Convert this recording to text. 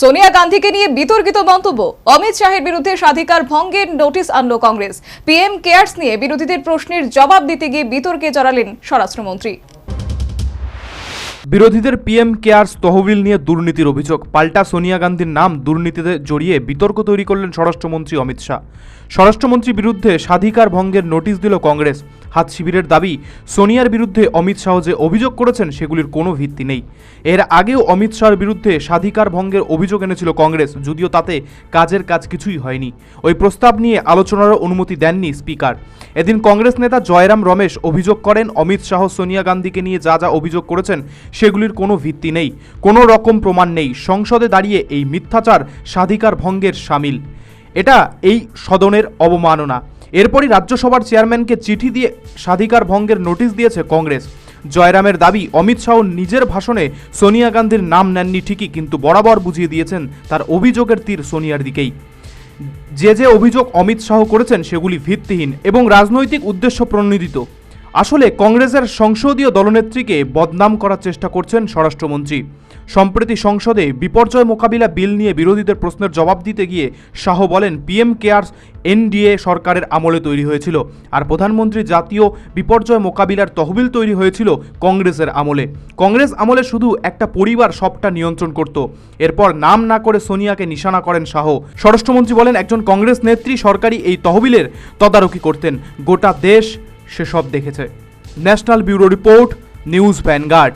সোনিয়া গান্ধীকে নিয়ে বিতর্কিত মন্তব্য। অমিত শাহের বিরুদ্ধে স্বাধিকার ভঙ্গের নোটিশ আনল কংগ্রেস। পিএম কেয়ার্স নিয়ে বিরোধীদের প্রশ্নের জবাব দিতে গিয়ে বিতর্কে জড়ালেন স্বরাষ্ট্রমন্ত্রী। বিরোধীদের পিএম কেয়ার্স তহবিল নিয়ে দুর্নীতির অভিযোগ। পাল্টা সোনিয়া গান্ধীর নাম দুর্নীতিতে জড়িয়ে বিতর্ক তৈরি করলেন স্বরাষ্ট্রমন্ত্রী অমিত শাহ। স্বরাষ্ট্রমন্ত্রীর বিরুদ্ধে স্বাধিকার ভঙ্গের নোটিশ দিল কংগ্রেস। হাত শিবিরের দাবি, সোনিয়ার বিরুদ্ধে অমিত শাহ যে অভিযোগ করেছেন সেগুলির কোনো ভিত্তি নেই। এর আগেও অমিত শাহর বিরুদ্ধে স্বাধিকার ভঙ্গের অভিযোগ এনেছিল কংগ্রেস, যদিও তাতে কাজের কাজ কিছুই হয়নি। ওই প্রস্তাব নিয়ে আলোচনারও অনুমতি দেননি স্পিকার। এদিন কংগ্রেস নেতা জয়রাম রমেশ অভিযোগ করেন, অমিত শাহ সোনিয়া গান্ধীকে নিয়ে যা যা অভিযোগ করেছেন সেগুলির কোনো ভিত্তি নেই। কোনো রকম প্রমাণ নেই। সংসদে দাঁড়িয়ে এই মিথ্যাচার স্বাধিকার ভঙ্গের সামিল। এটা এই সদনের অবমাননা। এরপরই রাজ্যসভার চেয়ারম্যানকে চিঠি দিয়ে স্বাধিকার ভঙ্গের নোটিশ দিয়েছে কংগ্রেস। জয়রামের দাবি, অমিত শাহ নিজের ভাষণে সোনিয়া গান্ধীর নাম নেননি ঠিকই, কিন্তু বরাবর বুঝিয়ে দিয়েছেন তার অভিযোগের তীর সোনিয়ার দিকেই। যে যে অভিযোগ অমিত শাহ করেছেন সেগুলি ভিত্তিহীন এবং রাজনৈতিক উদ্দেশ্য প্রণোদিত। আসলে কংগ্রেসের সংসদীয় দলনেত্রীকে বদনাম করার চেষ্টা করছেন স্বরাষ্ট্রমন্ত্রী। সম্প্রতি সংসদে বিপর্যয় মোকাবিলা বিল নিয়ে বিরোধীদের প্রশ্নের জবাব দিতে গিয়ে শাহ বলেন, পিএম কেয়ার্স এনডিএ সরকারের আমলে তৈরি হয়েছিল আর প্রধানমন্ত্রী জাতীয় বিপর্যয় মোকাবিলার তহবিল তৈরি হয়েছিল কংগ্রেসের আমলে। কংগ্রেস আমলে শুধু একটা পরিবার সবটা নিয়ন্ত্রণ করত। এরপর নাম না করে সোনিয়াকে নিশানা করেন শাহ। স্বরাষ্ট্রমন্ত্রী বলেন, একজন কংগ্রেস নেত্রী সরকারি এই তহবিলের তদারকি করতেন। গোটা দেশ সেসব দেখেছে। National bureau report news vanguard.